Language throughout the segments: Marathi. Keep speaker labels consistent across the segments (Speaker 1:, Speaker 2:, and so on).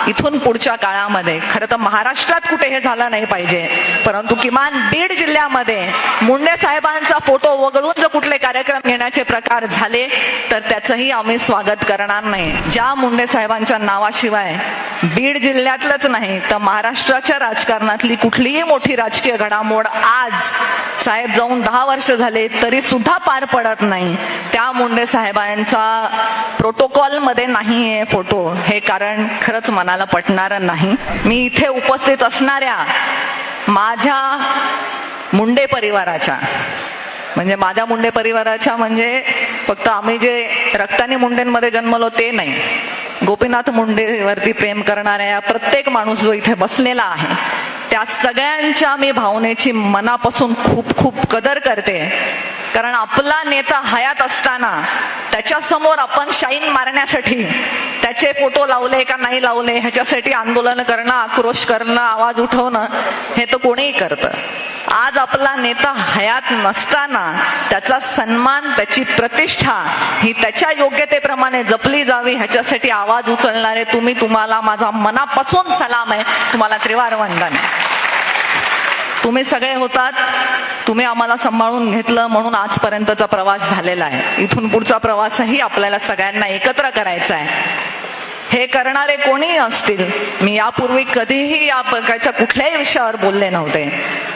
Speaker 1: इथून पुढच्या काळामध्ये खरं तर महाराष्ट्रात कुठे हे झालं नाही पाहिजे परंतु किमान बीड जिल्ह्यामध्ये मुंडे साहेबांचा फोटो वगळून जर कुठले कार्यक्रम घेण्याचे प्रकार झाले तर त्याचंही आम्ही स्वागत करणार नाही. ज्या मुंडे साहेबांच्या नावाशिवाय बीड जिल्ह्यातलंच नाही तर महाराष्ट्राच्या राजकारणातली कुठलीही मोठी राजकीय घडामोड आज साहेब जाऊन दहा वर्ष झाले तरी सुद्धा पार पडत नाही. त्या मुंडे साहेबांचा प्रोटोकॉलमध्ये नाहीये फोटो हे कारण खरंच मनाला पटणार नाही. मी इथे उपस्थित असणाऱ्या माझ्या मुंडे परिवाराच्या म्हणजे माझ्या मुंडे परिवाराच्या म्हणजे फक्त आम्ही जे रक्तानी मुंडेंमध्ये जन्मलो ते नाही. गोपीनाथ मुंडेवरती प्रेम करणाऱ्या प्रत्येक माणूस जो इथे बसलेला आहे त्या सगळ्यांच्या मी भावनेची मनापासून खूप खूप कदर करते. कारण आपला नेता हयात असताना त्याच्यासमोर आपण शाईन मारण्यासाठी त्याचे फोटो लावले का नाही लावले ह्याच्यासाठी आंदोलन करणं आक्रोश करणं आवाज उठवणं हे तर कोणीही करतं. आज आपला नेता हयात नसताना त्याचा सन्मान त्याची प्रतिष्ठा ही त्याच्या योग्यतेप्रमाणे जपली जावी ह्याच्यासाठी आवाज उचलणारे तुम्ही तुम्हाला माझा मनापासून सलाम आहे. तुम्हाला त्रिवार वंदन आहे. तुम्ही सगळे होतात तुम्ही आम्हाला सांभाळून घेतलं म्हणून आजपर्यंतचा प्रवास झालेला आहे. इथून पुढचा प्रवासही आपल्याला सगळ्यांना एकत्र करायचा आहे. हे करणारे कोणीही असतील मी यापूर्वी कधीही या प्रकारच्या कुठल्याही विषयावर बोलले नव्हते.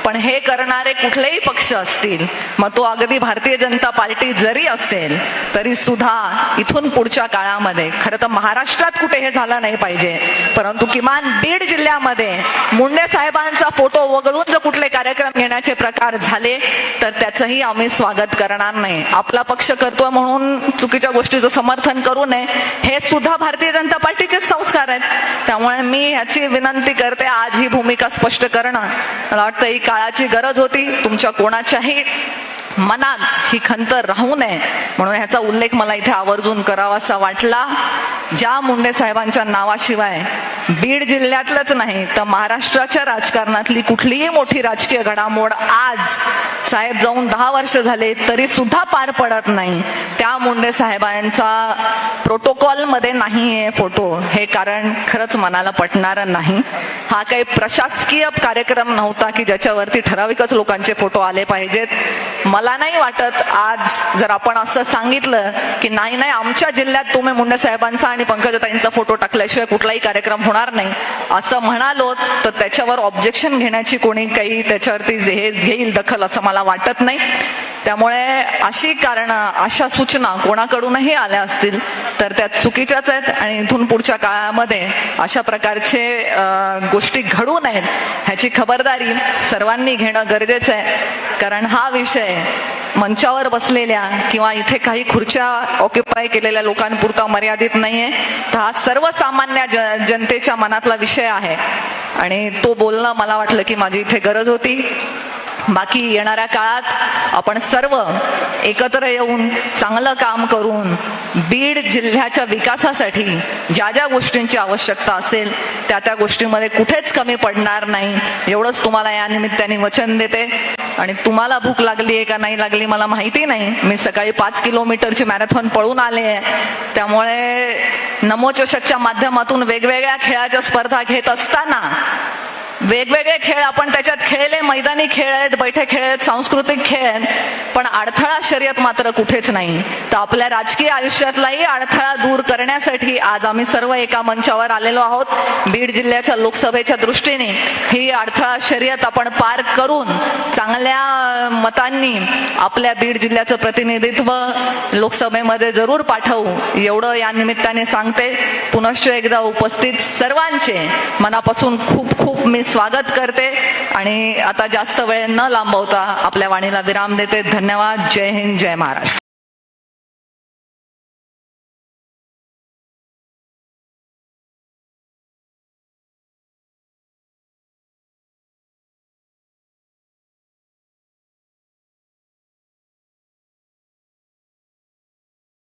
Speaker 1: पण हे करणारे कुठलेही पक्ष असतील मग तो अगदी भारतीय जनता पार्टी जरी असेल तरी सुद्धा इथून पुढच्या काळामध्ये खरं तर महाराष्ट्रात कुठे हे झालं नाही पाहिजे. परंतु किमान बीड जिल्ह्यामध्ये मुंडे साहेबांचा फोटो वगळून जर कुठले कार्यक्रम घेण्याचे प्रकार झाले तर त्याचंही आम्ही स्वागत करणार नाही. आपला पक्ष करतोय म्हणून चुकीच्या गोष्टीचं समर्थन करू नये हे सुद्धा भारतीय जनता पार्टीचेच संस्कार आहेत. त्यामुळे मी ह्याची विनंती करते आज ही भूमिका स्पष्ट करणं. मला वाटतं ही काळाची गरज होती. तुमच्या कोणाच्याही मनात ही खंत राहू नये. म्हणून ह्याचा उल्लेख मला इथे आवर्जून करावासा वाटला. ज्या मुंडे साहेबांच्या नावाशिवाय बीड जिल्ह्यातलंच नाही तर महाराष्ट्राच्या राजकारणातली कुठलीही मोठी राजकीय घडामोड आज साहेब जाऊन दहा वर्ष झाले तरी सुद्धा पार पडत नाही. त्या मुंडे साहेबांचा प्रोटोकॉलमध्ये नाहीये फोटो हे कारण खरंच मनाला पटणार नाही. हा काही प्रशासकीय कार्यक्रम नव्हता की ज्याच्यावरती ठराविकच लोकांचे फोटो आले पाहिजेत. मला नाही वाटत आज जर आपण असं सांगितलं की नाही नाही आमच्या जिल्ह्यात तुम्ही मुंडे साहेबांचा आणि पंकजताईंचा फोटो टाकल्याशिवाय कुठलाही कार्यक्रम होणार नाही. असं म्हणालो तर त्याच्यावर ऑब्जेक्शन घेण्याची कोणी काही त्याच्यावरती हे घेईल दखल असं मला मला वाटत नाही. त्यामुळे अशी कारण अशा सूचना कोणाकडूनही आल्या असतील तर त्या चुकीच्याच आहेत आणि इथून पुढच्या काळामध्ये अशा प्रकारचे गोष्टी घडू नयेत ह्याची खबरदारी सर्वांनी घेणं गरजेचं आहे. कारण हा विषय मंचावर बसलेल्या किंवा इथे काही खुर्च्या ऑक्युपाय केलेल्या लोकांपुरता मर्यादित नाहीये. तर हा सर्वसामान्य ज- जनतेच्या मनातला विषय आहे. आणि तो बोलणं मला वाटलं की माझी इथे गरज होती. बाकी येणाऱ्या काळात आपण सर्व एकत्र येऊन चांगलं काम करून बीड जिल्ह्याच्या विकासासाठी ज्या ज्या गोष्टींची आवश्यकता असेल त्या त्या गोष्टीमध्ये कुठेच कमी पडणार नाही. एवढंच तुम्हाला या निमित्ताने वचन देते. आणि तुम्हाला भूक लागली आहे का नाही लागली मला माहिती नाही. मी सकाळी पाच किलोमीटरची मॅरेथॉन पळून आले आहे. त्यामुळे नमोचषकच्या माध्यमातून वेगवेगळ्या खेळाच्या स्पर्धा घेत असताना वेगवेगळे खेळ आपण त्याच्यात खेळले मैदानी खेळ आहेत बैठे खेळ आहेत सांस्कृतिक खेळ आहेत पण अडथळा शर्यत मात्र कुठेच नाही. तर आपल्या राजकीय आयुष्यातलाही अडथळा दूर करण्यासाठी आज आम्ही सर्व एका मंचावर आलेलो आहोत. बीड जिल्ह्याच्या लोकसभेच्या दृष्टीने ही अडथळा शर्यत आपण पार करून चांगल्या मतांनी आपल्या बीड जिल्ह्याचं प्रतिनिधित्व लोकसभेमध्ये जरूर पाठवू. एवढं या निमित्ताने सांगते. पुनश्च एकदा उपस्थित सर्वांचे मनापासून खूप खूप मी स्वागत करते. आणि आता जास्त वेळ न लांबवता आपल्या वाणीला विराम देते. धन्यवाद. जय हिंद. जय महाराष्ट्र.